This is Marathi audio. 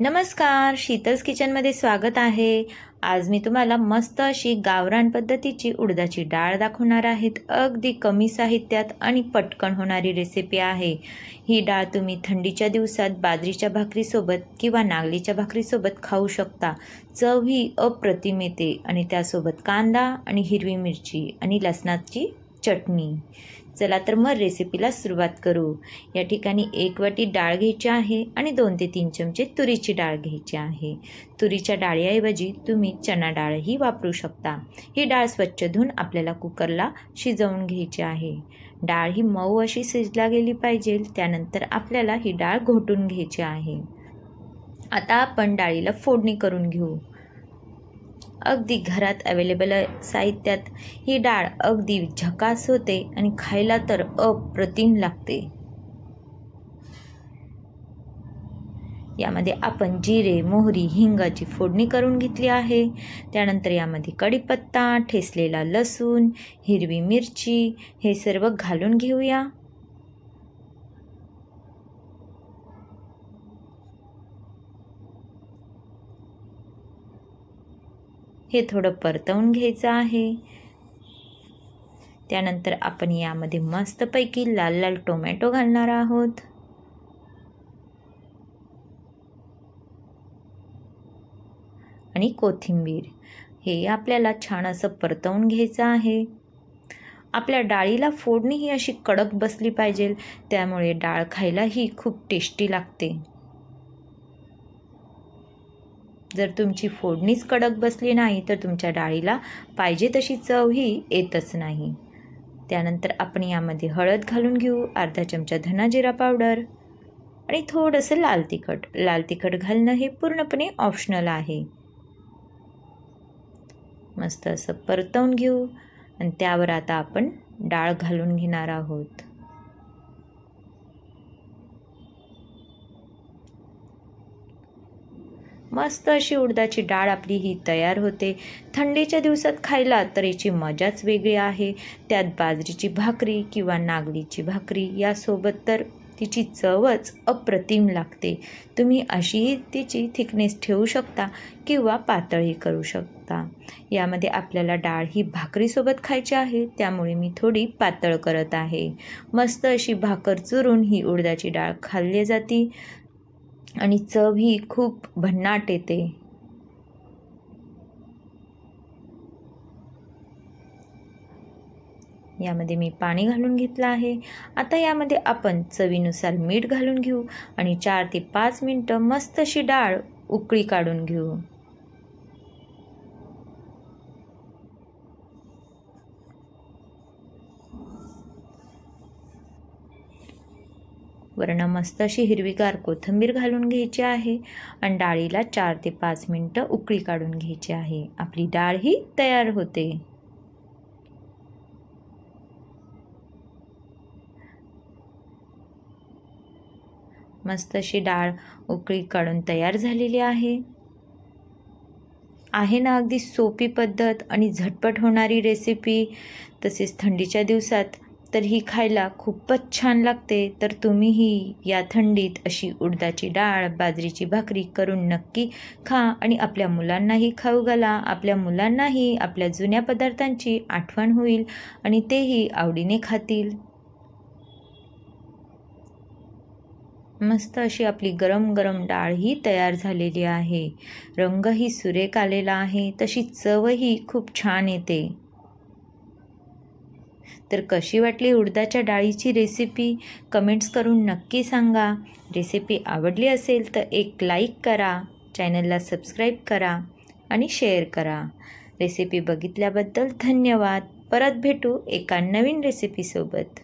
नमस्कार शीतल्स किचनमध्ये स्वागत आहे. आज मी तुम्हाला मस्त अशी गावरान पद्धतीची उडदाची डाळ दाखवणार आहेत. अगदी कमी साहित्यात आणि पटकन होणारी रेसिपी आहे. ही डाळ तुम्ही थंडीच्या दिवसात बाजरीच्या भाकरीसोबत किंवा नागलीच्या भाकरीसोबत खाऊ शकता. चव ही अप्रतिम येते आणि त्यासोबत कांदा आणि हिरवी मिरची आणि लसणाची चटणी. चला तर मग रेसिपीला सुरुवात करू. या ठिकाणी एक वाटी डाळ घ्यायची आहे आणि दोन ते तीन चमचे तुरीची डाळ घ्यायची आहे. तुरीच्या डाळीऐवजी तुम्ही चणा डाळही वापरू शकता. ही डाळ स्वच्छ धुवून आपल्याला कुकरला शिजवून घ्यायची आहे. डाळ ही मऊ अशी शिजला गेली पाहिजे त्यानंतर आपल्याला ही डाळ घोटून घ्यायची आहे. आता आपण डाळीला फोडणी करून घेऊ. अगदी घरात अवेलेबल साहित्यात. ही डाळ अगदी झकास होते आणि खायला तर अप्रतिम लागते. यामध्ये आपण जिरे मोहरी हिंगाची फोडणी करून घेतली आहे. त्यानंतर यामध्ये कढीपत्ता ठेसलेला लसूण हिरवी मिरची हे सर्व घालून घेऊया. हे थोडं परतवून घ्यायचं आहे. त्यानंतर आपण यामध्ये मस्तपैकी लाल लाल टोमॅटो घालणार आहोत. आणि कोथिंबीर. हे आपल्याला छान असं परतवून घ्यायचं आहे. आपल्या डाळीला फोडणी ही अशी कडक बसली पाहिजे त्यामुळे डाळ खायलाही खूप टेस्टी लागते. जर तुमची फोडणीच कडक बसली नाही तर तुमच्या डाळीला पाहिजे तशी चवही येतच नाही. त्यानंतर आपण यामध्ये हळद घालून घेऊ अर्धा चमचा धना जिरा पावडर आणि थोडंसं लाल तिखट. लाल तिखट घालणं हे पूर्णपणे ऑप्शनल आहे. मस्त असं परतवून घेऊ आणि त्यावर आता आपण डाळ घालून घेणार आहोत. मस्त अशी उडदाची डाळ आपली ही तयार होते. थंडीच्या दिवसात खायला तर याची मजाच वेगळी आहे. त्यात बाजरीची भाकरी किंवा नागलीची भाकरी यासोबत तर तिची चवच अप्रतिम लागते. तुम्ही अशीही तिची थिकनेस ठेवू शकता किंवा पातळही करू शकता. यामध्ये आपल्याला डाळ ही भाकरीसोबत खायची आहे त्यामुळे मी थोडी पातळ करत आहे. मस्त अशी भाकर चुरून ही उडदाची डाळ खाल्ली जाती. आणि चव ही खूप भन्नाट येते. यामध्ये मी पाणी घालून घेतलं आहे. आता यामध्ये आपण चवीनुसार मीठ घालून घेऊ आणि चार ते पाच मिनटं मस्त अशी डाळ उकळी काढून घेऊ. वरण मस्त अशी हिरवीगार कोथिंबीर घालून घ्यायची आहे. आणि डाळीला चार ते पाच मिनटं उकळी काढून घ्यायची आहे. आपली डाळ ही तयार होते. मस्त अशी डाळ उकळी काढून तयार झालेली आहे. आहे ना अगदी सोपी पद्धत आणि झटपट होणारी रेसिपी तसेच थंडीच्या दिवसात तर ही खायला खूपच छान लागते. तर तुम्हीही या थंडीत अशी उडदाची डाळ बाजरीची भाकरी करून नक्की खा आणि आपल्या मुलांनाही खाऊ घाला. आपल्या मुलांनाही आपल्या जुन्या पदार्थांची आठवण होईल आणि तेही आवडीने खातील. मस्त अशी आपली गरम गरम डाळ ही तयार झालेली आहे. रंगही सुरेख आलेला आहे. तशी चवही खूप छान येते. तर कशी वाटली उडदाच्या डाळीची रेसिपी कमेंट्स करून नक्की सांगा. रेसिपी आवडली असेल तर एक लाईक करा चॅनलला सबस्क्राईब करा आणि शेअर करा. रेसिपी बघितल्याबद्दल धन्यवाद. परत भेटू एका नवीन रेसिपीसोबत